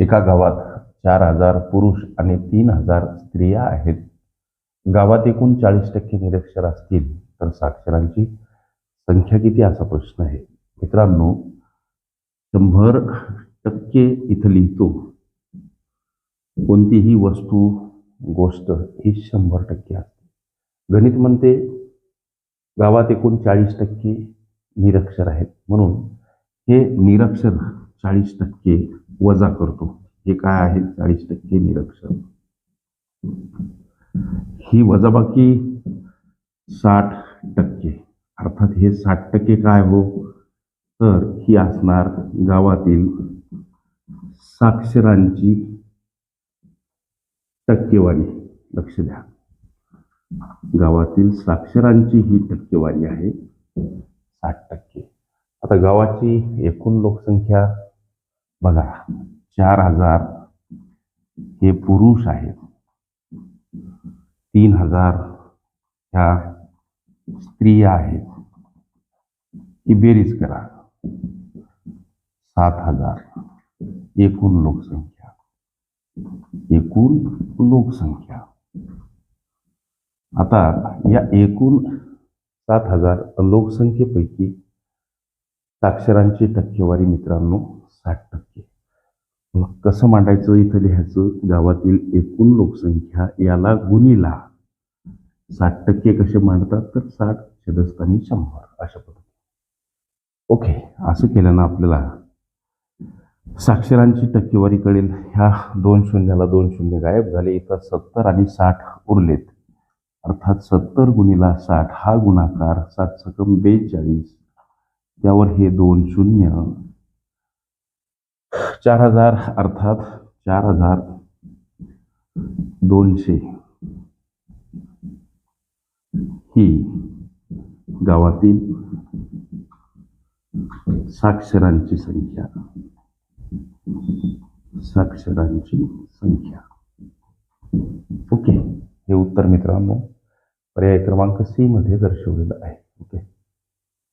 एका गावात चार हजार पुरुष आणि तीन हजार स्त्रिया आहेत. गावात एकूण चाळीस टक्के निरक्षर असतील तर साक्षरांची संख्या किती असा प्रश्न आहे. मित्रांनो शंभर टक्के इथं लिहितो कोणतीही वस्तू गोष्ट ही शंभर टक्के असते. गणित म्हणते गावात एकूण चाळीस टक्के निरक्षर आहेत. म्हणून हे निरक्षर चाळीस टक्के वजा करतो. हे काय आहे? चाळीस टक्के निरक्षर. ही वजाबाकी साठ टक्के. अर्थात हे साठ टक्के काय हो? तर ही असणार गावातील साक्षरांची टक्केवारी. लक्ष द्या. गावातील साक्षरांची ही टक्केवारी आहे साठ टक्के. आता गावाची एकूण लोकसंख्या बघा चार हजार हे पुरुष आहेत. तीन हजार ह्या स्त्रिया आहेत. ही बेरीज करा. सात हजार. एकूण लोकसंख्या. एकूण लोकसंख्या. आता या एकूण सात हजार लोकसंख्येपैकी साक्षरांची टक्केवारी मित्रांनो साठ टक्के. मग कसं मांडायचं इथं लिहायचं? गावातील एकूण लोकसंख्या याला गुणीला. साठ टक्के कसे मांडतात? तर साठ छदस्थानी शंभर अशा पद्धतीने. ओके असं केल्यानं आपल्याला. साक्षरांची टक्केवारी कळेल. ह्या दोन शून्याला दोन शून्य गायब झाले. इथं सत्तर आणि साठ उरलेत. अर्थात सत्तर गुणीला साठ हा गुणाकार सात सकम बेचाळीस. त्यावर हे दोन शून्य. चार हजार अर्थात चार हजार दोनशे. ही गावातील साक्षरांची संख्या. साक्षरांची संख्या. ओके हे उत्तर मित्रांनो पर्याय क्रमांक सी मध्ये दर्शवलेलं आहे. ओके.